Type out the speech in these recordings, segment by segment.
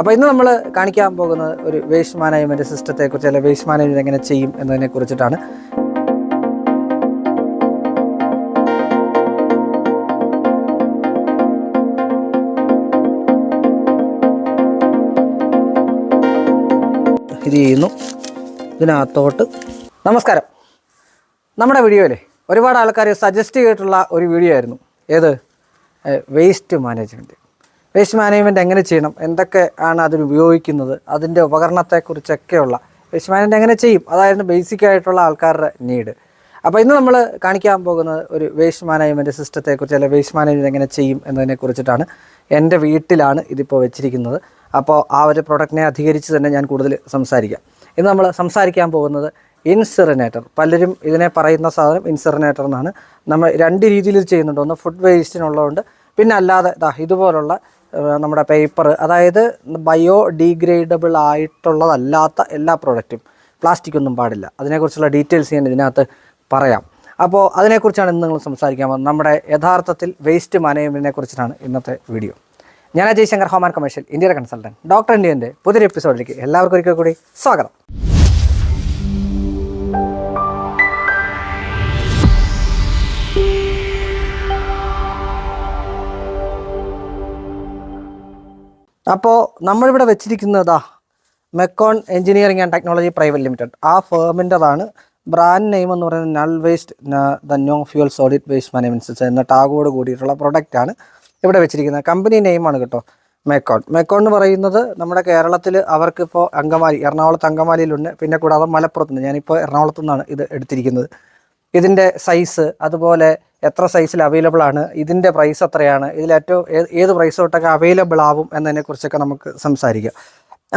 അപ്പോൾ ഇന്ന് നമ്മൾ കാണിക്കാൻ പോകുന്നത് ഒരു വേസ്റ്റ് മാനേജ്മെന്റ് സിസ്റ്റത്തെക്കുറിച്ച് അല്ലെങ്കിൽ വേസ്റ്റ് മാനേജ്മെന്റ് എങ്ങനെ ചെയ്യും എന്നതിനെ കുറിച്ചിട്ടാണ്. ഇത് ചെയ്യുന്നു. ഇതിനകത്തോട്ട്. നമസ്കാരം. നമ്മുടെ വീഡിയോയിലെ ഒരുപാട് ആൾക്കാർ സജസ്റ്റ് ചെയ്തിട്ടുള്ള ഒരു വീഡിയോ ആയിരുന്നു. ഏത്? വേസ്റ്റ് മാനേജ്മെന്റ് വേസ്റ്റ് മാനേജ്മെന്റ് എങ്ങനെ ചെയ്യണം? എന്തൊക്കെ ആണ് അതിൽ ഉപയോഗിക്കുന്നത്? അതിന്റെ ഉപകരണത്തെക്കുറിച്ചൊക്കെയുള്ള വേസ്റ്റ് മാനേജ്മെന്റ് എങ്ങനെ ചെയ്യും? അതായിരുന്നു ബേസിക് ആയിട്ടുള്ള ആൾക്കാരുടെ നീഡ് അപ്പോൾ ഇന്ന് നമ്മൾ കാണിക്കാൻ പോകുന്നത് ഒരു വേസ്റ്റ് മാനേജ്മെന്റ് സിസ്റ്റത്തെക്കുറിച്ച് അല്ലെങ്കിൽ വേസ്റ്റ് മാനേജ്മെന്റ് എങ്ങനെ ചെയ്യും എന്നതിനെ കുറിച്ചിട്ടാണ് എന്റെ വീട്ടിലാണ് ഇതിപ്പോൾ വെച്ചിരിക്കുന്നത്. അപ്പോൾ ആ ഒരു പ്രൊഡക്റ്റിനെ അധികരിച്ച് തന്നെ ഞാൻ കൂടുതൽ സംസാരിക്കാം. ഇന്ന് നമ്മൾ സംസാരിക്കാൻ പോകുന്നത് ഇൻസിറിനേറ്റർ പലരും ഇതിനെ പറയുന്ന സാധനം ഇൻസിറിനേറ്റർ എന്നാണ്. നമ്മൾ രണ്ട് രീതിയിൽ ചെയ്യുന്നുണ്ട്. ഒന്ന് ഫുഡ് വേസ്റ്റിനുള്ളതുകൊണ്ട് പിന്നെ അല്ലാതെ ഇതാ ഇതുപോലുള്ള നമ്മുടെ പേപ്പർ അതായത് ബയോ ഡീഗ്രേഡബിൾ ആയിട്ടുള്ളതല്ലാത്ത എല്ലാ പ്രോഡക്റ്റും പ്ലാസ്റ്റിക് ഒന്നും പാടില്ല. അതിനെക്കുറിച്ചുള്ള ഡീറ്റെയിൽസ് ഞാൻ ഇതിനകത്ത് പറയാം. അപ്പോൾ അതിനെക്കുറിച്ചാണ് ഇന്ന് നിങ്ങൾ സംസാരിക്കാൻ പോകുന്നത്. നമ്മുടെ യഥാർത്ഥത്തിൽ വേസ്റ്റ് മാനേജ്മെന്റിനെ കുറിച്ചിട്ടാണ് ഇന്നത്തെ വീഡിയോ ഞാൻ Ajay Shankar home and commercial ഇന്ത്യയുടെ കൺസൾട്ടന്റ് ഡോക്ടർ ഇന്ത്യന്റെ പുതിയൊരു എപ്പിസോഡിലേക്ക് എല്ലാവർക്കും ഒരിക്കൽ കൂടി സ്വാഗതം. അപ്പോൾ നമ്മളിവിടെ വെച്ചിരിക്കുന്നതാ Mecon engineering and technology private limited. ആ ഫേമിന്റെതാണ് ബ്രാൻഡ് നെയിം എന്ന് പറയുന്നത് null waste the no fuel solid waste management system എന്ന ടാഗോട് കൂടിയിട്ടുള്ള പ്രൊഡക്റ്റാണ് ഇവിടെ വെച്ചിരിക്കുന്നത്. കമ്പനി നെയിമാണ് കേട്ടോ മെക്കോൺ. മെക്കോൺ എന്ന് പറയുന്നത് നമ്മുടെ കേരളത്തിൽ അവർക്കിപ്പോൾ അങ്കമാലി എറണാകുളത്ത് അങ്കമാലിയിലുണ്ട്. പിന്നെ കൂടാതെ മലപ്പുറത്തുണ്ട്. ഞാനിപ്പോൾ എറണാകുളത്തു നിന്നാണ് ഇത് എടുത്തിരിക്കുന്നത്. ഇതിന്റെ സൈസ് അതുപോലെ എത്ര സൈസിൽ അവൈലബിൾ ആണ് ഇതിന്റെ പ്രൈസ് എത്രയാണ് ഇതിൽ ഏറ്റവും ഏത് പ്രൈസ് തൊട്ടൊക്കെ അവൈലബിൾ ആവും എന്നതിനെക്കുറിച്ചൊക്കെ നമുക്ക് സംസാരിക്കാം.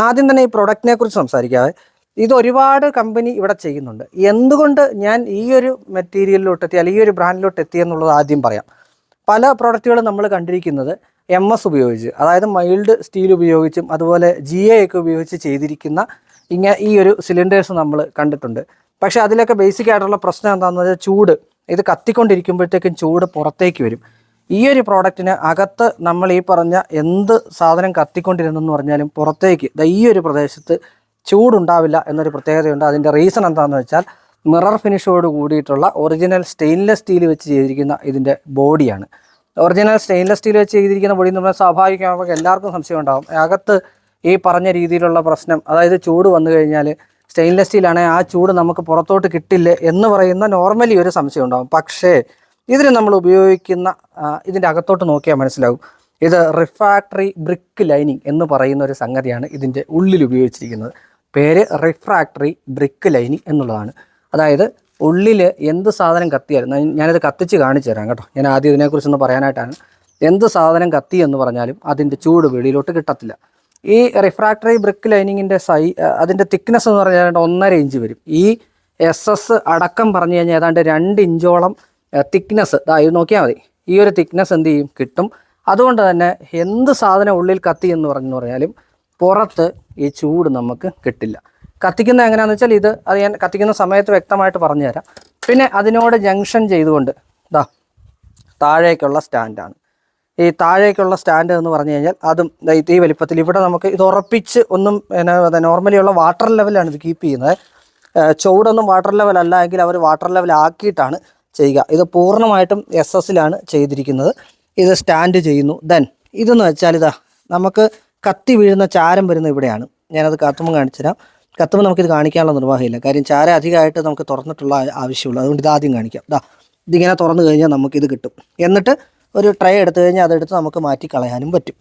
ആദ്യം തന്നെ ഈ പ്രൊഡക്റ്റിനെ കുറിച്ച് സംസാരിക്കാതെ ഇത് ഒരുപാട് കമ്പനി ഇവിടെ ചെയ്യുന്നുണ്ട്. എന്തുകൊണ്ട് ഞാൻ ഈ ഒരു മെറ്റീരിയലിലോട്ട് എത്തി അല്ലെങ്കിൽ ഈ ഒരു ബ്രാൻഡിലോട്ട് എത്തി എന്നുള്ളത് ആദ്യം പറയാം. പല പ്രൊഡക്റ്റുകളും നമ്മൾ കണ്ടിരിക്കുന്നത് എം എസ് ഉപയോഗിച്ച് അതായത് മൈൽഡ് സ്റ്റീൽ ഉപയോഗിച്ചും അതുപോലെ ജി എ ഒക്കെ ഉപയോഗിച്ച് ചെയ്തിരിക്കുന്ന ഇങ്ങനെ ഈ ഒരു സിലിണ്ടേഴ്സ് നമ്മൾ കണ്ടിട്ടുണ്ട്. പക്ഷേ അതിലൊക്കെ ബേസിക് ആയിട്ടുള്ള പ്രശ്നം എന്താണെന്ന് വെച്ചാൽ ചൂട്. ഇത് കത്തിക്കൊണ്ടിരിക്കുമ്പോഴത്തേക്കും ചൂട് പുറത്തേക്ക് വരും. ഈ ഒരു പ്രോഡക്റ്റിന് അകത്ത് നമ്മൾ ഈ പറഞ്ഞ എന്ത് സാധനം കത്തിക്കൊണ്ടിരുന്നെന്ന് പറഞ്ഞാലും പുറത്തേക്ക് ഈ ഒരു പ്രദേശത്ത് ചൂടുണ്ടാവില്ല എന്നൊരു പ്രത്യേകതയുണ്ട്. അതിന്റെ റീസൺ എന്താണെന്ന് വെച്ചാൽ മിറർ ഫിനിഷോട് കൂടിയിട്ടുള്ള ഒറിജിനൽ സ്റ്റെയിൻലെസ് സ്റ്റീൽ വെച്ച് ചെയ്തിരിക്കുന്ന ഇതിന്റെ ബോഡിയാണ് ഒറിജിനൽ സ്റ്റെയിൻലെസ് സ്റ്റീൽ വെച്ച് ചെയ്തിരിക്കുന്ന ബോഡി എന്ന് പറഞ്ഞാൽ സ്വാഭാവികമാകുമ്പോൾ എല്ലാവർക്കും സംശയം ഉണ്ടാകും അകത്ത് ഈ പറഞ്ഞ രീതിയിലുള്ള പ്രശ്നം അതായത് ചൂട് വന്നു കഴിഞ്ഞാൽ സ്റ്റെയിൻലെസ് സ്റ്റീലാണെങ്കിൽ ആ ചൂട് നമുക്ക് പുറത്തോട്ട് കിട്ടില്ല എന്ന് പറയുന്ന നോർമലി ഒരു സംശയം ഉണ്ടാകും പക്ഷേ ഇതിന് നമ്മൾ ഉപയോഗിക്കുന്ന ഇതിന്റെ അകത്തോട്ട് നോക്കിയാൽ മനസ്സിലാകും ഇത് റിഫ്രാക്ടറി ബ്രിക്ക് ലൈനിങ് എന്ന് പറയുന്ന ഒരു സംഗതിയാണ് ഇതിന്റെ ഉള്ളിൽ ഉപയോഗിച്ചിരിക്കുന്നത്. പേര് റിഫ്രാക്ടറി ബ്രിക്ക് ലൈനിങ് എന്നുള്ളതാണ്. അതായത് ഉള്ളിൽ എന്ത് സാധനം കത്തിയാലും ഞാനിത് കത്തിച്ച് കാണിച്ചു തരാം കേട്ടോ. ഞാൻ ആദ്യം ഇതിനെക്കുറിച്ചൊന്ന് പറയാനായിട്ടാണ്. എന്ത് സാധനം കത്തി എന്ന് പറഞ്ഞാലും അതിന്റെ ചൂട് വെളിയിലോട്ട് കിട്ടത്തില്ല. ഈ റിഫ്രാക്ടറി ബ്രിക്ക് ലൈനിങ്ങിന്റെ സൈ അതിന്റെ തിക്നെസ് എന്ന് പറഞ്ഞാൽ ഏതാണ്ട് ഒന്നര ഇഞ്ച് വരും. ഈ എസ് എസ് അടക്കം പറഞ്ഞു കഴിഞ്ഞാൽ ഏതാണ്ട് രണ്ട് ഇഞ്ചോളം തിക്നെസ് ഇതായി ഇത് നോക്കിയാൽ മതി. ഈ ഒരു തിക്നെസ് എന്ത് ചെയ്യും? കിട്ടും. അതുകൊണ്ട് തന്നെ എന്ത് സാധനം ഉള്ളിൽ കത്തി എന്ന് പറഞ്ഞു പറഞ്ഞാലും പുറത്ത് ഈ ചൂട് നമുക്ക് കിട്ടില്ല. കത്തിക്കുന്ന എങ്ങനെയാണെന്ന് വെച്ചാൽ ഇത് അത് ഞാൻ കത്തിക്കുന്ന സമയത്ത് വ്യക്തമായിട്ട് പറഞ്ഞുതരാം. പിന്നെ അതിനോട് ജംഗ്ഷൻ ചെയ്തുകൊണ്ട് ഇതാ താഴേക്കുള്ള സ്റ്റാൻഡാണ് ഈ താഴേക്കുള്ള സ്റ്റാൻഡ് എന്ന് പറഞ്ഞു കഴിഞ്ഞാൽ അതും ഈ വലിപ്പത്തിൽ ഇവിടെ നമുക്ക് ഇത് ഉറപ്പിച്ച് ഒന്നും നോർമലി ഉള്ള വാട്ടർ ലെവലാണ് ഇത് കീപ്പ് ചെയ്യുന്നത്. ചുവടൊന്നും വാട്ടർ ലെവൽ അല്ല എങ്കിൽ അവർ വാട്ടർ ലെവൽ ആക്കിയിട്ടാണ് ചെയ്യുക. ഇത് പൂർണമായിട്ടും എസ് എസിലാണ് ചെയ്തിരിക്കുന്നത്. ഇത് സ്റ്റാൻഡ് ചെയ്യുന്നു. ദെൻ ഇതെന്ന് വെച്ചാൽ ഇതാ നമുക്ക് കത്തി വീഴുന്ന ചാരം വരുന്ന ഇവിടെയാണ്. ഞാനത് കത്തുമ്പോൾ കാണിച്ചു തരാം. കത്തുമ്പോൾ നമുക്കിത് കാണിക്കാനുള്ള നിർവാഹമില്ല. കാര്യം ചാരം അധികമായിട്ട് നമുക്ക് തുറന്നിട്ടുള്ള ആവശ്യമുള്ളൂ. അതുകൊണ്ട് ഇത് ആദ്യം കാണിക്കാം. ഇതാ ഇതിങ്ങനെ തുറന്നു കഴിഞ്ഞാൽ നമുക്കിത് കിട്ടും. എന്നിട്ട് ഒരു ട്രൈ എടുത്തു കഴിഞ്ഞാൽ അതെടുത്ത് നമുക്ക് മാറ്റി കളയാനും പറ്റും.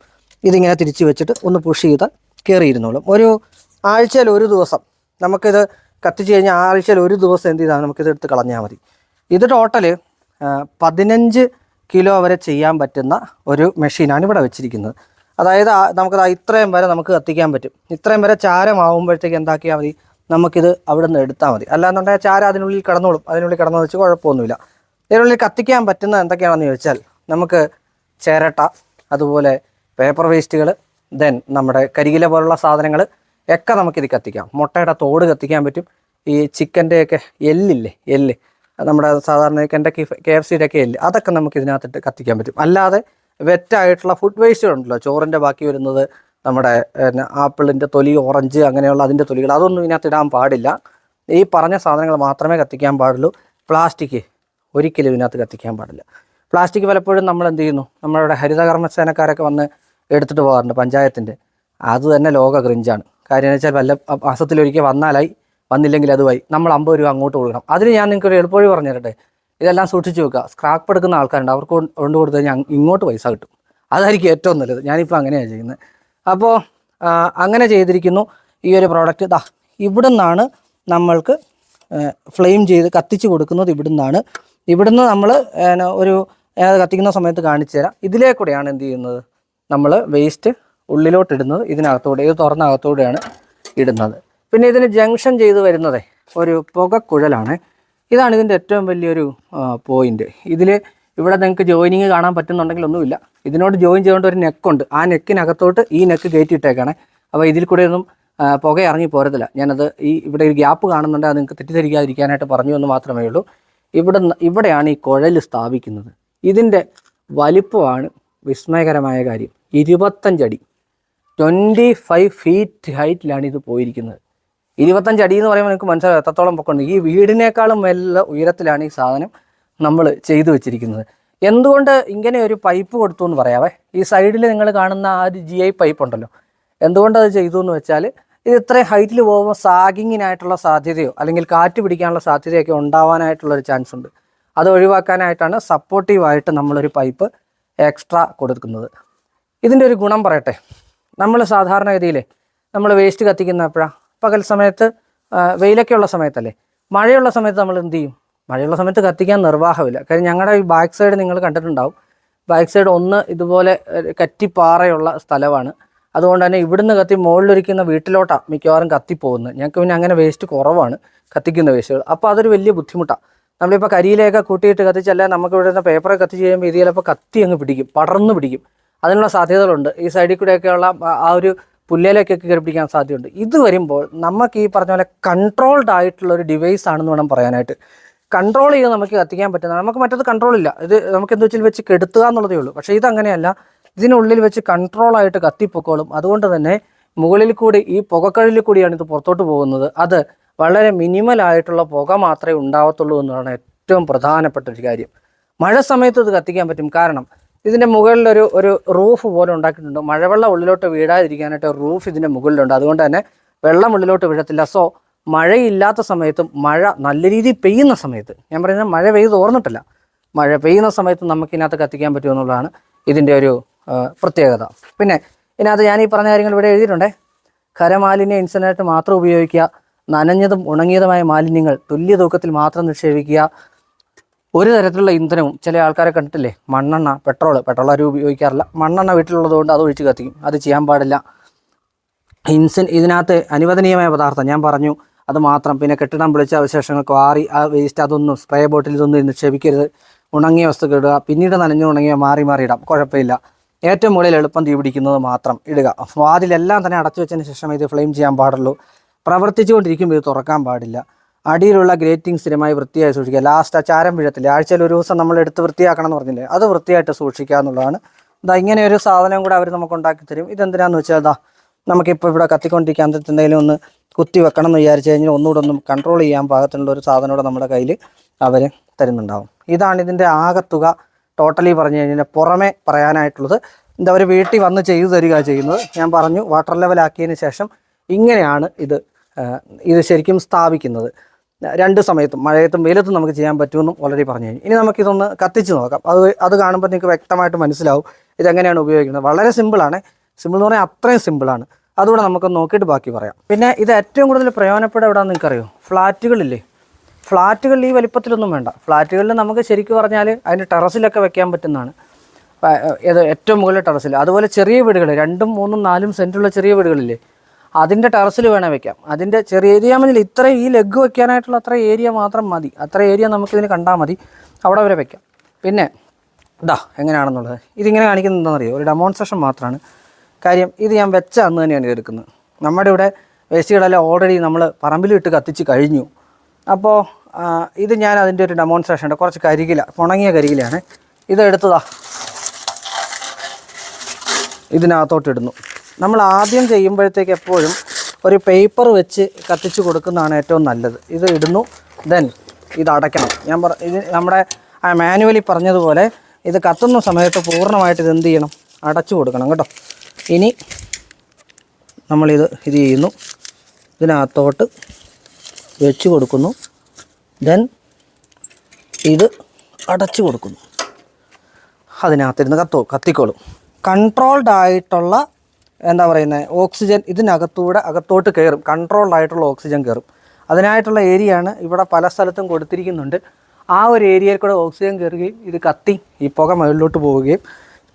ഇതിങ്ങനെ തിരിച്ച് വെച്ചിട്ട് ഒന്ന് പുഷ് ചെയ്താൽ കയറിയിരുന്നോളും ഒരു ആഴ്ചയിൽ ഒരു ദിവസം നമുക്കിത് കത്തിച്ച് കഴിഞ്ഞാൽ ആഴ്ചയിൽ ഒരു ദിവസം എന്ത് ചെയ്താൽ നമുക്കിത് എടുത്ത് കളഞ്ഞാൽ മതി. ഇത് ടോട്ടൽ പതിനഞ്ച് കിലോ വരെ ചെയ്യാൻ പറ്റുന്ന ഒരു മെഷീനാണ് ഇവിടെ വെച്ചിരിക്കുന്നത്. അതായത് നമുക്കത് ഇത്രയും വരെ നമുക്ക് കത്തിക്കാൻ പറ്റും. ഇത്രയും വരെ ചാരമാവുമ്പോഴത്തേക്ക് എന്താക്കിയാൽ മതി? നമുക്കിത് അവിടെ നിന്ന് എടുത്താൽ മതി. അല്ലാന്നുണ്ടെങ്കിൽ ചാര അതിനുള്ളിൽ കിടന്നോളും. അതിനുള്ളിൽ കിടന്നു വെച്ച് കുഴപ്പമൊന്നുമില്ല. ഇതിനുള്ളിൽ കത്തിക്കാൻ പറ്റുന്ന എന്തൊക്കെയാണെന്ന് ചോദിച്ചാൽ നമുക്ക് ചിരട്ട അതുപോലെ പേപ്പർ വേസ്റ്റുകൾ ദെൻ നമ്മുടെ കരികില പോലുള്ള സാധനങ്ങൾ ഒക്കെ നമുക്കിത് കത്തിക്കാം. മുട്ടയുടെ തോട് കത്തിക്കാൻ പറ്റും. ഈ ചിക്കന്റെയൊക്കെ എല്ലില്ലേ എല്ല്. നമ്മുടെ സാധാരണ കെൻഡക്കി കെ എഫ് സിയുടെ ഒക്കെ എല്ല്. അതൊക്കെ നമുക്ക് ഇതിനകത്തിട്ട് കത്തിക്കാൻ പറ്റും. അല്ലാതെ വെറ്റായിട്ടുള്ള ഫുഡ് വേസ്റ്റുകൾ ഉണ്ടല്ലോ ചോറിന്റെ ബാക്കി വരുന്നത് നമ്മുടെ ആപ്പിളിന്റെ തൊലി ഓറഞ്ച് അങ്ങനെയുള്ള അതിന്റെ തൊലികൾ. അതൊന്നും ഇതിനകത്ത് ഇടാൻ പാടില്ല. ഈ പറഞ്ഞ സാധനങ്ങൾ മാത്രമേ കത്തിക്കാൻ പാടുള്ളൂ. പ്ലാസ്റ്റിക് ഒരിക്കലും ഇതിനകത്ത് കത്തിക്കാൻ പാടില്ല. പ്ലാസ്റ്റിക് പലപ്പോഴും നമ്മൾ എന്ത് ചെയ്യുന്നു? നമ്മളുടെ ഹരിതകർമ്മസേനക്കാരൊക്കെ വന്ന് എടുത്തിട്ട് പോകാറുണ്ട് പഞ്ചായത്തിന്റെ. അത് തന്നെ ലോക ക്രിഞ്ചാണ്. കാര്യം എന്ന് വെച്ചാൽ വല്ല മാസത്തിലൊരിക്കൽ വന്നാലായി വന്നില്ലെങ്കിൽ അതുമായി. നമ്മൾ അമ്പത് രൂപ അങ്ങോട്ട് കൊടുക്കണം. അതിന് ഞാൻ നിങ്ങൾക്ക് ഒരു എളുപ്പവഴി പറഞ്ഞു തരട്ടെ? ഇതെല്ലാം സൂക്ഷിച്ച് വെക്കുക. സ്ക്രാപ്പ് എടുക്കുന്ന ആൾക്കാരുണ്ട്. അവർക്ക് കൊണ്ട് കൊടുത്തു കഴിഞ്ഞാൽ ഇങ്ങോട്ട് പൈസ കിട്ടും. അതായിരിക്കും ഏറ്റവും നല്ലത്. ഞാനിപ്പോൾ അങ്ങനെയാണ് ചെയ്യുന്നത്. അപ്പോൾ അങ്ങനെ ചെയ്തിരിക്കുന്നു ഈ ഒരു പ്രോഡക്റ്റ്. ദാ ഇവിടെ നിന്നാണ് നമ്മൾക്ക് ഫ്ലെയിം ചെയ്ത് കത്തിച്ച് കൊടുക്കുന്നത് ഇവിടുന്നാണ്. ഇവിടുന്ന് നമ്മൾ ഒരു ഏ, കത്തിക്കുന്ന സമയത്ത് കാണിച്ചു തരാം. ഇതിലേ കൂടെയാണ് എന്ത് ചെയ്യുന്നത്? നമ്മൾ വേസ്റ്റ് ഉള്ളിലോട്ട് ഇടുന്നത് ഇതിനകത്തൂടെ ഇത് തുറന്ന അകത്തൂടെയാണ് ഇടുന്നത്. പിന്നെ ഇതിന് ജംഗ്ഷൻ ചെയ്ത് വരുന്നത് ഒരു പുകക്കുഴലാണ്. ഇതാണ് ഇതിന്റെ ഏറ്റവും വലിയൊരു പോയിന്റ് ഇതിൽ ഇവിടെ നിങ്ങൾക്ക് ജോയിനിങ് കാണാൻ പറ്റുന്നുണ്ടെങ്കിൽ ഒന്നുമില്ല ഇതിനോട് ജോയിൻ ചെയ്തുകൊണ്ട് ഒരു നെക്കുണ്ട് ആ നെക്കിനകത്തോട്ട് ഈ നെക്ക് കയറ്റി ഇട്ടേക്കാണ് അപ്പോൾ ഇതിൽ കൂടെ ഒന്നും പുക ഇറങ്ങി പോരത്തില്ല. ഞാനത് ഈ ഇവിടെ ഒരു ഗ്യാപ്പ് കാണുന്നുണ്ട്. അത് നിങ്ങൾക്ക് തെറ്റിദ്ധരിക്കാതിരിക്കാനായിട്ട് പറഞ്ഞു എന്ന് മാത്രമേ ഉള്ളൂ. ഇവിടെ ഇവിടെയാണ് ഈ കുഴൽ സ്ഥാപിക്കുന്നത്. ഇതിന്റെ വലിപ്പമാണ് വിസ്മയകരമായ കാര്യം. ഇരുപത്തഞ്ചടി. ട്വന്റി ഫൈവ് ഫീറ്റ് ഹൈറ്റിലാണ് ഇത് പോയിരിക്കുന്നത്. ഇരുപത്തഞ്ച് അടി എന്ന് പറയുമ്പോൾ നിങ്ങൾക്ക് മനസ്സിലാവും എത്രത്തോളം പൊക്കമുണ്ട്. ഈ വീടിനേക്കാളും വല്ല ഉയരത്തിലാണ് ഈ സാധനം നമ്മൾ ചെയ്തു വെച്ചിരിക്കുന്നത്. എന്തുകൊണ്ട് ഇങ്ങനെ ഒരു പൈപ്പ് കൊടുത്തു എന്ന് പറയാവേ? ഈ സൈഡിൽ നിങ്ങൾ കാണുന്ന ആ ഒരു ജി ഐ പൈപ്പ് ഉണ്ടല്ലോ. എന്തുകൊണ്ട് അത് ചെയ്തു എന്ന് വെച്ചാൽ ഇത് ഇത്രയും ഹൈറ്റിൽ പോകുമ്പോൾ സാഗിങ്ങിനായിട്ടുള്ള സാധ്യതയോ അല്ലെങ്കിൽ കാറ്റ് പിടിക്കാനുള്ള സാധ്യതയൊക്കെ ഉണ്ടാവാനായിട്ടുള്ള ഒരു ചാൻസ് ഉണ്ട്. അത് ഒഴിവാക്കാനായിട്ടാണ് സപ്പോർട്ടീവായിട്ട് നമ്മളൊരു പൈപ്പ് എക്സ്ട്രാ കൊടുക്കുന്നത്. ഇതിന്റെ ഒരു ഗുണം പറയട്ടെ. നമ്മൾ സാധാരണഗതിയിൽ നമ്മൾ വേസ്റ്റ് കത്തിക്കുന്നപ്പോഴാണ് പകൽ സമയത്ത് ആ, വെയിലൊക്കെ ഉള്ള സമയത്തല്ലേ? മഴയുള്ള സമയത്ത് നമ്മൾ എന്ത് ചെയ്യും? മഴയുള്ള സമയത്ത് കത്തിക്കാൻ നിർവാഹമില്ല. കാര്യം ഞങ്ങളുടെ ഈ ബാക്ക് സൈഡ് നിങ്ങൾ കണ്ടിട്ടുണ്ടാവും. ബാക്ക് സൈഡ് ഒന്ന് ഇതുപോലെ കറ്റിപ്പാറയുള്ള സ്ഥലമാണ്. അതുകൊണ്ട് തന്നെ ഇവിടുന്ന് കത്തി മുകളിലൊരിക്കുന്ന വീട്ടിലോട്ടാണ് മിക്കവാറും കത്തിപ്പോകുന്നത്. ഞങ്ങൾക്ക് പിന്നെ അങ്ങനെ വേസ്റ്റ് കുറവാണ് കത്തിക്കുന്ന വേസ്റ്റുകൾ. അപ്പോൾ അതൊരു വലിയ ബുദ്ധിമുട്ടാണ് നമ്മളിപ്പോൾ കരിയിലേക്ക് കൂട്ടിയിട്ട് കത്തിച്ചല്ല നമുക്ക് ഇവിടെ നിന്ന് പേപ്പർ കത്തിച്ച് കഴിയുമ്പോൾ ഇത് ചിലപ്പോൾ കത്തി അങ്ങ് പിടിക്കും പടർന്ന് പിടിക്കും. അതിനുള്ള സാധ്യതകളുണ്ട്. ഈ സൈഡിൽ കൂടെയൊക്കെയുള്ള ആ- ഒരു പുല്ലേലേക്കൊക്കെ കയറി പിടിക്കാൻ സാധ്യതയുണ്ട്. ഇത് വരുമ്പോൾ നമുക്ക് ഈ പറഞ്ഞ പോലെ കൺട്രോൾഡ് ആയിട്ടുള്ള ഒരു ഡിവൈസ് ആണെന്ന് വേണം പറയാനായിട്ട്. കൺട്രോൾ ചെയ്ത് നമുക്ക് കത്തിക്കാൻ പറ്റുന്ന നമുക്ക് മറ്റത് കൺട്രോൾ ഇല്ല. ഇത് നമുക്ക് എന്ത് വെച്ചാൽ വെച്ച് കെടുത്തുക എന്നുള്ളതേ ഉള്ളൂ. പക്ഷേ ഇതങ്ങനെയല്ല. ഇതിനുള്ളിൽ വെച്ച് കൺട്രോൾ ആയിട്ട് കത്തിപ്പൊക്കോളും. അതുകൊണ്ട് തന്നെ മുകളിൽ കൂടി ഈ പുകക്കഴിൽ കൂടിയാണ് ഇത് പുറത്തോട്ട് പോകുന്നത്. അത് വളരെ മിനിമലായിട്ടുള്ള പുക മാത്രമേ ഉണ്ടാവത്തുള്ളൂ എന്നാണ് ഏറ്റവും പ്രധാനപ്പെട്ട ഒരു കാര്യം. മഴ സമയത്ത് ഇത് കത്തിക്കാൻ പറ്റും. കാരണം ഇതിന്റെ മുകളിലൊരു ഒരു റൂഫ് പോലെ ഉണ്ടാക്കിയിട്ടുണ്ട്. മഴവെള്ളം ഉള്ളിലോട്ട് വീഴാതിരിക്കാനായിട്ട് റൂഫ് ഇതിന്റെ മുകളിലുണ്ട്. അതുകൊണ്ട് തന്നെ വെള്ളം ഉള്ളിലോട്ട് വീഴത്തില്ല. സോ മഴയില്ലാത്ത സമയത്തും മഴ നല്ല രീതിയിൽ പെയ്യുന്ന സമയത്ത് ഞാൻ പറയുന്നത് മഴ പെയ്ത് ഓർന്നിട്ടില്ല മഴ പെയ്യുന്ന സമയത്ത് നമുക്കിതിനകത്ത് കത്തിക്കാൻ പറ്റുമെന്നുള്ളതാണ് ഇതിന്റെ ഒരു പ്രത്യേകത. പിന്നെ ഇതിനകത്ത് ഞാൻ ഈ പറഞ്ഞ കാര്യങ്ങൾ ഇവിടെ എഴുതിയിട്ടുണ്ടേ. ഖരമാലിന്യ ഇൻസനായിട്ട് മാത്രം ഉപയോഗിക്കുക. നനഞ്ഞതും ഉണങ്ങിയതുമായ മാലിന്യങ്ങൾ തുല്യ തൂക്കത്തിൽ മാത്രം നിക്ഷേപിക്കുക. ഒരു തരത്തിലുള്ള ഇന്ധനവും ചില ആൾക്കാരെ കണ്ടിട്ടില്ലേ? മണ്ണെണ്ണ പെട്രോൾ പെട്രോൾ ആരും ഉപയോഗിക്കാറില്ല. മണ്ണെണ്ണ വീട്ടിലുള്ളത് കൊണ്ട് അത് ഒഴിച്ച് കത്തിക്കും. അത് ചെയ്യാൻ പാടില്ല. ഇൻസൻ ഇതിനകത്ത് അനുവദനീയമായ പദാർത്ഥം. ഞാൻ പറഞ്ഞു അത് മാത്രം. പിന്നെ കെട്ടിടം വിളിച്ച അവശേഷങ്ങൾ ക്വാറി ആ വേസ്റ്റ് അതൊന്നും സ്പ്രേ ബോട്ടിൽ ഇതൊന്നും നിക്ഷേപിക്കരുത്. ഉണങ്ങിയ വസ്തുക്കൾ ഇടുക. പിന്നീട് നനഞ്ഞു ഉണങ്ങിയ മാറി മാറി ഇടാം. കുഴപ്പമില്ല. ഏറ്റവും മുകളിൽ എളുപ്പം തീ പിടിക്കുന്നത് മാത്രം ഇടുക. വാതിലെല്ലാം തന്നെ അടച്ചു വെച്ചതിന് ശേഷം ഇത് ഫ്ലെയിം ചെയ്യാൻ പാടുള്ളൂ. പ്രവർത്തിച്ചുകൊണ്ടിരിക്കുമ്പോൾ ഇത് തുറക്കാൻ പാടില്ല. അടിയിലുള്ള ഗ്രേറ്റിംഗ് സ്ഥിരമായി വൃത്തിയായി സൂക്ഷിക്കുക. ലാസ്റ്റ് ആ ചാരം വീഴത്തില്ല? ആഴ്ചയിൽ ഒരു ദിവസം നമ്മൾ എടുത്ത് വൃത്തിയാക്കണം എന്ന് പറഞ്ഞില്ലേ? അത് വൃത്തിയായിട്ട് സൂക്ഷിക്കുക എന്നുള്ളതാണ്. ഇതാ ഇങ്ങനെ ഒരു സാധനം കൂടെ അവർ നമുക്ക് ഉണ്ടാക്കി തരും. ഇതെന്തിനാന്ന് വെച്ചാൽ ഇതാ നമുക്കിപ്പോൾ ഇവിടെ കത്തിക്കൊണ്ടിരിക്കാൻ എന്തെങ്കിലും ഒന്ന് കുത്തി വെക്കണം എന്ന് വിചാരിച്ചു കഴിഞ്ഞാൽ ഒന്നുകൂടെ ഒന്നും കൺട്രോൾ ചെയ്യാൻ പാകത്തിനുള്ള ഒരു സാധനം കൂടെ നമ്മുടെ കയ്യിൽ അവർ തരുന്നുണ്ടാവും. ഇതാണ് ഇതിന്റെ ആകത്തുക. ടോട്ടലി പറഞ്ഞു കഴിഞ്ഞാൽ പുറമെ പറയാനായിട്ടുള്ളത്. ഇത് അവർ വീട്ടിൽ വന്ന് ചെയ്തു തരിക ചെയ്യുന്നത്. ഞാൻ പറഞ്ഞു വാട്ടർ ലെവലാക്കിയതിന് ശേഷം ഇങ്ങനെയാണ് ഇത് ഇത് ശരിക്കും സ്ഥാപിക്കുന്നത്. രണ്ട് സമയത്തും മഴയത്തും വെയിലത്തും നമുക്ക് ചെയ്യാൻ പറ്റുമെന്നും ഓൾറെഡി പറഞ്ഞു കഴിഞ്ഞു. ഇനി നമുക്കിതൊന്ന് കത്തിച്ച് നോക്കാം. അത് അത് കാണുമ്പോൾ നിങ്ങൾക്ക് വ്യക്തമായിട്ട് മനസ്സിലാവും ഇതെങ്ങനെയാണ് ഉപയോഗിക്കുന്നത്. വളരെ സിമ്പിളാണ് സിമ്പിൾ എന്ന് പറഞ്ഞാൽ അത്രയും സിമ്പിളാണ് അതുകൂടെ നമുക്ക് നോക്കിയിട്ട് ബാക്കി പറയാം. പിന്നെ ഇത് ഏറ്റവും കൂടുതൽ പ്രയോജനപ്പെടുക എവിടെയാണെന്ന് നിങ്ങൾക്കറിയോ? ഫ്ലാറ്റുകളില്ലേ? ഫ്ലാറ്റുകളിൽ ഈ വലിപ്പത്തിലൊന്നും വേണ്ട. ഫ്ലാറ്റുകളിൽ നമുക്ക് ശരിക്കും പറഞ്ഞാൽ അതിന്റെ ടെറസിലൊക്കെ വെക്കാൻ പറ്റുന്നതാണ്. ഏറ്റവും മുകളിൽ ടെറസിൽ. അതുപോലെ ചെറിയ വീടുകൾ രണ്ടും മൂന്നും നാലും സെന്റുള്ള ചെറിയ വീടുകളില്ലേ? അതിന്റെ ടെറസിൽ വേണേൽ വെക്കാം. അതിന്റെ ചെറിയ ഏരിയ മതി ഇത്ര ഈ ലെഗ് വെക്കാനായിട്ടുള്ള അത്ര ഏരിയ മാത്രം മതി. അത്ര ഏരിയ നമുക്കിതിന് കണ്ടാൽ മതി. അവിടെ വരെ വെക്കാം. പിന്നെ ഇതാ എങ്ങനെയാണെന്നുള്ളത്. ഇതിങ്ങനെ കാണിക്കുന്നത് എന്താണെന്നറിയോ? ഒരു ഡെമോൺസ്ട്രേഷൻ മാത്രമാണ് കാര്യം ഇത് ഞാൻ വെച്ച അന്ന് തന്നെയാണ് എടുക്കുന്നത്. നമ്മുടെ ഇവിടെ വേസ്റ്റുകളെല്ലാം ഓൾറെഡി നമ്മൾ പറമ്പിലിട്ട് കത്തിച്ച് കഴിഞ്ഞു. അപ്പോൾ ഇത് ഞാൻ അതിന്റെ ഒരു ഡെമോൺസ്ട്രേഷൻ ഉണ്ട്. കുറച്ച് കരികില ഉണങ്ങിയ കരികിലാണ് ഇതെടുത്തതാ ഇതിനകത്തോട്ടിടുന്നു നമ്മൾ ആദ്യം ചെയ്യുമ്പോഴത്തേക്ക് എപ്പോഴും ഒരു പേപ്പർ വെച്ച് കത്തിച്ച് കൊടുക്കുന്നതാണ് ഏറ്റവും നല്ലത്. ഇത് ഇടുന്നു ദെൻ ഇത് അടയ്ക്കണം. ഞാൻ പറ ഇത് നമ്മുടെ ആ മാനുവലി പറഞ്ഞതുപോലെ ഇത് കത്തുന്ന സമയത്ത് പൂർണമായിട്ട് ഇത് എന്ത് ചെയ്യണം? അടച്ചു കൊടുക്കണം കേട്ടോ. ഇനി നമ്മളിത് ഇത് ചെയ്യുന്നു. ഇതിനകത്തോട്ട് വെച്ച് കൊടുക്കുന്നു. ദെൻ ഇത് അടച്ചു കൊടുക്കുന്നു. അതിനകത്തിരുന്ന് കത്തോ കത്തിക്കോളും. കൺട്രോൾഡ് ആയിട്ടുള്ള എന്താ പറയുന്നത് ഓക്സിജൻ ഇതിനകത്തൂടെ അകത്തോട്ട് കയറും. കൺട്രോൾഡ് ആയിട്ടുള്ള ഓക്സിജൻ കയറും. അതിനായിട്ടുള്ള ഏരിയയാണ് ഇവിടെ പല സ്ഥലത്തും കൊടുത്തിരിക്കുന്നുണ്ട്. ആ ഒരു ഏരിയയിൽ കൂടെ ഓക്സിജൻ കയറുകയും ഇത് കത്തി ഈ പുക മുകളിലോട്ട് പോവുകയും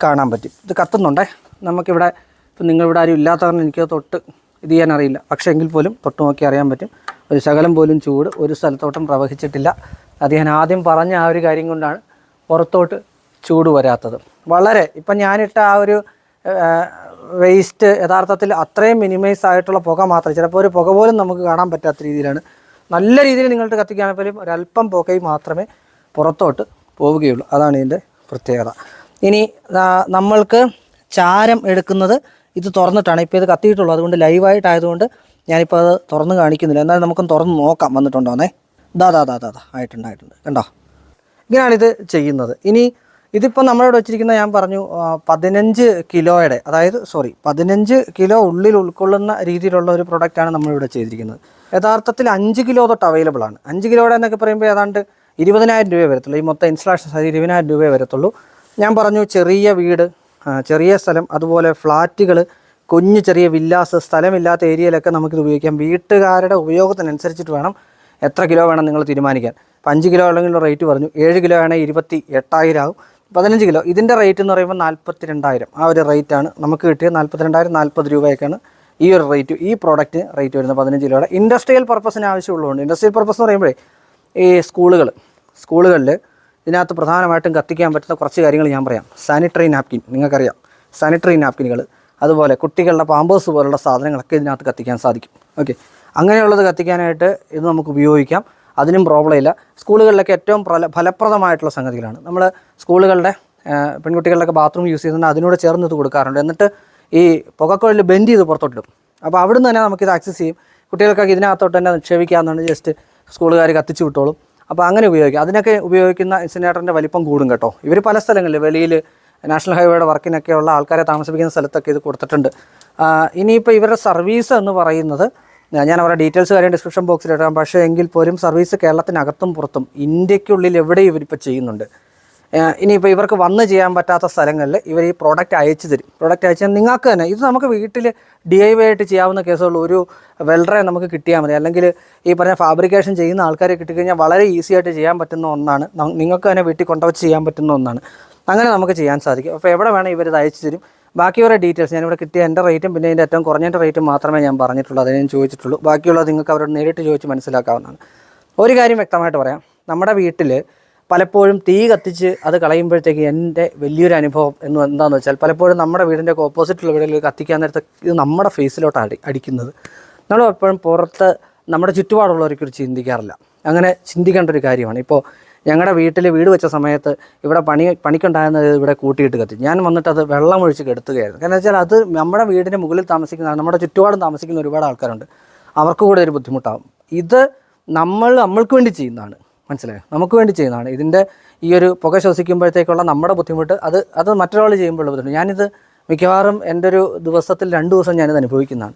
കാണാൻ പറ്റും. ഇത് കത്തുന്നുണ്ടേ? നമുക്കിവിടെ ഇപ്പം നിങ്ങളിവിടെ ആരും ഇല്ലാത്ത കാരണം എനിക്ക് തൊട്ട് ഇത് ചെയ്യാൻ അറിയില്ല. പക്ഷേ എങ്കിൽ പോലും തൊട്ട് നോക്കി അറിയാൻ പറ്റും. ഒരു ശകലം പോലും ചൂട് ഒരു സ്ഥലത്തോട്ടും പ്രവഹിച്ചിട്ടില്ല. അത് ഞാൻ ആദ്യം പറഞ്ഞ ആ ഒരു കാര്യം കൊണ്ടാണ് പുറത്തോട്ട് ചൂട് വരാത്തത്. വളരെ ഇപ്പം ഞാനിട്ട ആ ഒരു വേസ്റ്റ് യഥാർത്ഥത്തിൽ അത്രയും മിനിമൈസ് ആയിട്ടുള്ള പുക മാത്രം. ചിലപ്പോൾ ഒരു പുക പോലും നമുക്ക് കാണാൻ പറ്റാത്ത രീതിയിലാണ്. നല്ല രീതിയിൽ നിങ്ങൾക്ക് കത്തിക്കുകയാണെങ്കിൽ പോലും ഒരല്പം പുകയും മാത്രമേ പുറത്തോട്ട് പോവുകയുള്ളൂ. അതാണ് ഇതിന്റെ പ്രത്യേകത. ഇനി നമ്മൾക്ക് ചാരം എടുക്കുന്നത് ഇത് തുറന്നിട്ടാണ്. ഇപ്പോൾ ഇത് കത്തിയിട്ടുള്ളൂ. അതുകൊണ്ട് ലൈവായിട്ടായതുകൊണ്ട് ഞാനിപ്പോൾ അത് തുറന്ന് കാണിക്കുന്നില്ല. എന്നാലും നമുക്കൊന്ന് തുറന്ന് നോക്കാം. വന്നിട്ടുണ്ടോന്നേ ദാ ദാ ദാ ദാ ആയിട്ടുണ്ട് ആയിട്ടുണ്ട്. കണ്ടോ? ഇങ്ങനെയാണിത് ചെയ്യുന്നത്. ഇനി ഇതിപ്പോൾ നമ്മളിവിടെ വെച്ചിരിക്കുന്ന ഞാൻ പറഞ്ഞു പതിനഞ്ച് കിലോയുടെ അതായത് സോറി പതിനഞ്ച് കിലോ ഉള്ളിൽ ഉൾക്കൊള്ളുന്ന രീതിയിലുള്ള ഒരു പ്രൊഡക്റ്റാണ് നമ്മളിവിടെ ചെയ്തിരിക്കുന്നത്. യഥാർത്ഥത്തിൽ അഞ്ച് കിലോ തൊട്ട് അവൈലബിൾ ആണ്. അഞ്ച് കിലോയുടെ എന്നൊക്കെ പറയുമ്പോൾ ഏതാണ്ട് ഇരുപതിനായിരം രൂപയെ വരത്തുള്ളൂ. ഈ മൊത്തം ഇൻസ്റ്റലേഷൻ സൈസ് ഇരുപതിനായിരം രൂപയെ വരത്തുള്ളൂ. ഞാൻ പറഞ്ഞു ചെറിയ വീട് ചെറിയ സ്ഥലം അതുപോലെ ഫ്ലാറ്റുകൾ കുഞ്ഞു ചെറിയ വില്ലാസ് സ്ഥലമില്ലാത്ത ഏരിയയിലൊക്കെ നമുക്കിത് ഉപയോഗിക്കാം. വീട്ടുകാരുടെ ഉപയോഗത്തിനനുസരിച്ചിട്ട് വേണം എത്ര കിലോ വേണം നിങ്ങൾ തീരുമാനിക്കാൻ. അപ്പം അഞ്ച് കിലോ അല്ലെങ്കിൽ റേറ്റ് പറഞ്ഞു. ഏഴ് കിലോ ആണെങ്കിൽ ഇരുപത്തി എട്ടായിരം ആവും. പതിനഞ്ച് കിലോ. ഇതിന്റെ റേറ്റ് എന്ന് പറയുമ്പോൾ നാൽപ്പത്തി രണ്ടായിരം ആ ഒരു റേറ്റാണ് നമുക്ക് കിട്ടിയത്. നാൽപ്പത്തി രണ്ടായിരം നാൽപ്പത് രൂപയൊക്കെയാണ് ഈ ഒരു റേറ്റ് ഈ പ്രോഡക്റ്റ് റേറ്റ് വരുന്നത് പതിനഞ്ച് കിലോയുടെ ഇൻഡസ്ട്രിയൽ പർപ്പസിന് ആവശ്യമുള്ളതുകൊണ്ട് ഇൻഡസ്ട്രിയൽ പർപ്പസ് എന്ന് പറയുമ്പോഴേ ഈ സ്കൂളുകൾ സ്കൂളുകളിൽ ഇതിനകത്ത് പ്രധാനമായിട്ടും കത്തിക്കാൻ പറ്റുന്ന കുറച്ച് കാര്യങ്ങൾ ഞാൻ പറയാം. സാനിറ്ററി നാപ്കിൻ നിങ്ങൾക്കറിയാം. സാനിറ്ററി നാപ്കിനുകൾ അതുപോലെ കുട്ടികളുടെ പാമ്പേഴ്സ് പോലുള്ള സാധനങ്ങളൊക്കെ ഇതിനകത്ത് കത്തിക്കാൻ സാധിക്കും. ഓക്കെ അങ്ങനെയുള്ളത് കത്തിക്കാനായിട്ട് ഇത് നമുക്ക് ഉപയോഗിക്കാം. അതിനും പ്രോബ്ലം ഇല്ല. സ്കൂളുകളിലൊക്കെ ഏറ്റവും ഫല ഫലപ്രദമായിട്ടുള്ള സംഗതികളാണ്. നമ്മൾ സ്കൂളുകളുടെ പെൺകുട്ടികളുടെ പെൺകുട്ടികളുടെയൊക്കെ ബാത്റൂം യൂസ് ചെയ്യുന്നുണ്ട്. അതിനോട് ചേർന്ന് ഇത് കൊടുക്കാറുണ്ട്. എന്നിട്ട് ഈ പുകക്കുഴൽ ബെൻഡ് ചെയ്ത് പുറത്തോട്ടിടും. അപ്പോൾ അവിടുന്ന് തന്നെ നമുക്കിത് ആക്സസ് ചെയ്യും. കുട്ടികൾക്കൊക്കെ ഇതിനകത്തോട്ട് തന്നെ നിക്ഷേപിക്കാമെന്നാണ് ജസ്റ്റ് സ്കൂളുകാർ കത്തിച്ചു വിട്ടോളും. അപ്പോൾ അങ്ങനെ ഉപയോഗിക്കും. അതിനൊക്കെ ഉപയോഗിക്കുന്ന ഇൻസിനേറ്ററിന്റെ വലിപ്പം കൂടും കേട്ടോ. ഇവർ പല സ്ഥലങ്ങളിൽ വെളിയിൽ നാഷണൽ ഹൈവേയുടെ വർക്കിനൊക്കെ ഉള്ള ആൾക്കാരെ താമസിപ്പിക്കുന്ന സ്ഥലത്തൊക്കെ ഇത് കൊടുത്തിട്ടുണ്ട്. ഇനിയിപ്പോൾ ഇവരുടെ സർവീസ് എന്ന് പറയുന്നത് ഞാൻ അവരുടെ ഡീറ്റെയിൽസ് കാര്യം ഡിസ്ക്രിപ്ഷൻ ബോക്സിൽ ഇടാം. പക്ഷേ എങ്കിൽ പോലും സർവീസ് കേരളത്തിനകത്തും പുറത്തും ഇന്ത്യക്കുള്ളിൽ എവിടെയും ഇവരിപ്പോൾ ചെയ്യുന്നുണ്ട്. ഇനിയിപ്പോൾ ഇവർക്ക് വന്ന് ചെയ്യാൻ പറ്റാത്ത സ്ഥലങ്ങളിൽ ഇവർ ഈ പ്രോഡക്റ്റ് അയച്ചു തരും. പ്രോഡക്റ്റ് അയച്ചാൽ നിങ്ങൾക്ക് തന്നെ. ഇത് നമുക്ക് വീട്ടിൽ ഡി ഐ വൈ ആയിട്ട് ചെയ്യാവുന്ന കേസുകളിൽ ഒരു വെൽഡറെ നമുക്ക് കിട്ടിയാൽ മതി. അല്ലെങ്കിൽ ഈ പറഞ്ഞ ഫാബ്രിക്കേഷൻ ചെയ്യുന്ന ആൾക്കാരെ കിട്ടിക്കഴിഞ്ഞാൽ വളരെ ഈസി ആയിട്ട് ചെയ്യാൻ പറ്റുന്ന ഒന്നാണ്. നിങ്ങൾക്ക് തന്നെ വീട്ടിൽ കൊണ്ടുവച്ച് ചെയ്യാൻ പറ്റുന്ന ഒന്നാണ്. അങ്ങനെ നമുക്ക് ചെയ്യാൻ സാധിക്കും. അപ്പോൾ എവിടെ വേണം ഇവർ ഇത് അയച്ചു തരും. ബാക്കിയുള്ള ഡീറ്റെയിൽസ് ഞാനിവിടെ കിട്ടിയ എന്റെ റേറ്റും പിന്നെ ഇതിന്റെ ഏറ്റവും കുറഞ്ഞ റേറ്റും മാത്രമേ ഞാൻ പറഞ്ഞിട്ടുള്ളൂ. അതിനെ ഞാൻ ചോദിച്ചിട്ടുള്ളൂ. ബാക്കിയുള്ളത് നിങ്ങൾക്ക് അവരോട് നേരിട്ട് ചോദിച്ച് മനസ്സിലാക്കാവുന്നതാണ്. ഒരു കാര്യം വ്യക്തമായിട്ട് പറയാം. നമ്മുടെ വീട്ടിൽ പലപ്പോഴും തീ കത്തിച്ച് അത് കളയുമ്പോഴത്തേക്ക് എന്റെ വലിയൊരു അനുഭവം എന്ന് എന്താണെന്ന് വെച്ചാൽ പലപ്പോഴും നമ്മുടെ വീടിന്റെ ഓപ്പോസിറ്റുള്ള വീടുകളിൽ കത്തിക്കാൻ നേരത്തെ ഇത് നമ്മുടെ ഫേസിലോട്ട് അടി അടിക്കുന്നത്. നമ്മൾ എപ്പോഴും പുറത്ത് നമ്മുടെ ചുറ്റുപാടുള്ളവരെക്കുറിച്ച് ചിന്തിക്കാറില്ല. അങ്ങനെ ചിന്തിക്കേണ്ട ഒരു കാര്യമാണ്. ഇപ്പോൾ ഞങ്ങളുടെ വീട്ടിൽ വീട് വെച്ച സമയത്ത് ഇവിടെ പണി പണിക്കുണ്ടായിരുന്നത് ഇവിടെ കൂട്ടിയിട്ട് കത്തി. ഞാൻ വന്നിട്ട് അത് വെള്ളം ഒഴിച്ച് കെടുത്തുകയായിരുന്നു. കാരണം വെച്ചാൽ അത് നമ്മുടെ വീടിന്റെ മുകളിൽ താമസിക്കുന്ന നമ്മുടെ ചുറ്റുപാടും താമസിക്കുന്ന ഒരുപാട് ആൾക്കാരുണ്ട്. അവർക്ക് കൂടെ ഒരു ബുദ്ധിമുട്ടാകും ഇത് നമ്മൾ നമ്മൾക്ക് വേണ്ടി ചെയ്യുന്നതാണ്. മനസ്സിലായോ? നമുക്ക് വേണ്ടി ചെയ്യുന്നതാണ്. ഇതിന്റെ ഈ ഒരു പുക ശ്വസിക്കുമ്പോഴത്തേക്കുള്ള നമ്മുടെ ബുദ്ധിമുട്ട് അത് അത് മറ്റൊരാൾ ചെയ്യുമ്പോഴുള്ള ബുദ്ധിമുട്ട്. ഞാനിത് മിക്കവാറും എന്റെ ഒരു ദിവസത്തിൽ രണ്ട് ദിവസം ഞാനിത് അനുഭവിക്കുന്നതാണ്.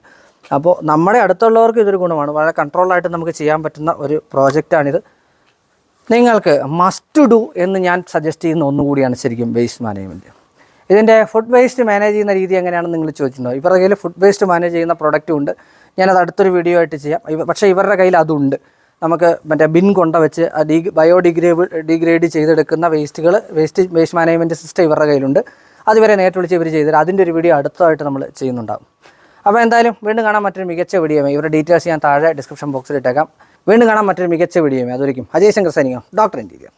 അപ്പോൾ നമ്മുടെ അടുത്തുള്ളവർക്ക് ഇതൊരു ഗുണമാണ്. വളരെ കൺട്രോളായിട്ട് നമുക്ക് ചെയ്യാൻ പറ്റുന്ന ഒരു പ്രോജക്റ്റാണിത്. നിങ്ങൾക്ക് മസ്റ്റ് ഡു എന്ന് ഞാൻ സജസ്റ്റ് ചെയ്യുന്ന ഒന്നുകൂടിയാണ് ശരിക്കും വേസ്റ്റ് മാനേജ്മെന്റ് ഇതിന്റെ ഫുഡ് വേസ്റ്റ് മാനേജ് ചെയ്യുന്ന രീതി എങ്ങനെയാണെന്ന് നിങ്ങൾ ചോദിച്ചിട്ടുണ്ടോ? ഇവരുടെ കയ്യിൽ ഫുഡ് വേസ്റ്റ് മാനേജ് ചെയ്യുന്ന പ്രൊഡക്റ്റും ഉണ്ട്. ഞാനത് അടുത്തൊരു വീഡിയോ ആയിട്ട് ചെയ്യാം. പക്ഷേ ഇവരുടെ കയ്യിൽ അതുണ്ട്. നമുക്ക് മറ്റേ ബിൻ കൊണ്ട വെച്ച് ആ ഡീ ബയോഡിഗ്രേബിൾ ഡിഗ്രേഡ് ചെയ്തെടുക്കുന്ന വേസ്റ്റുകൾ വേസ്റ്റ് വേസ്റ്റ് മാനേജ്മെന്റ് സിസ്റ്റം ഇവരുടെ കയ്യിലുണ്ട്. അതുവരെ നേരിട്ട് വിളിച്ച് ഇവർ ചെയ്തത് അതിന്റെ ഒരു വീഡിയോ അടുത്തതായിട്ട് നമ്മൾ ചെയ്യുന്നുണ്ടാകും അപ്പോൾ എന്തായാലും വീണ്ടും കാണാൻ മറ്റൊരു മികച്ച വീഡിയോമേ ഇവരുടെ ഡീറ്റെയിൽസ് ഞാൻ താഴെ ഡിസ്ക്രിപ്ഷൻ ബോക്സിൽ ഇട്ടേക്കാം. വീണ്ടും കാണാൻ മറ്റൊരു മികച്ച വീഡിയോമേ അതൊരിക്കും അജയ് ശങ്കർ സൈനികം. Doctor interior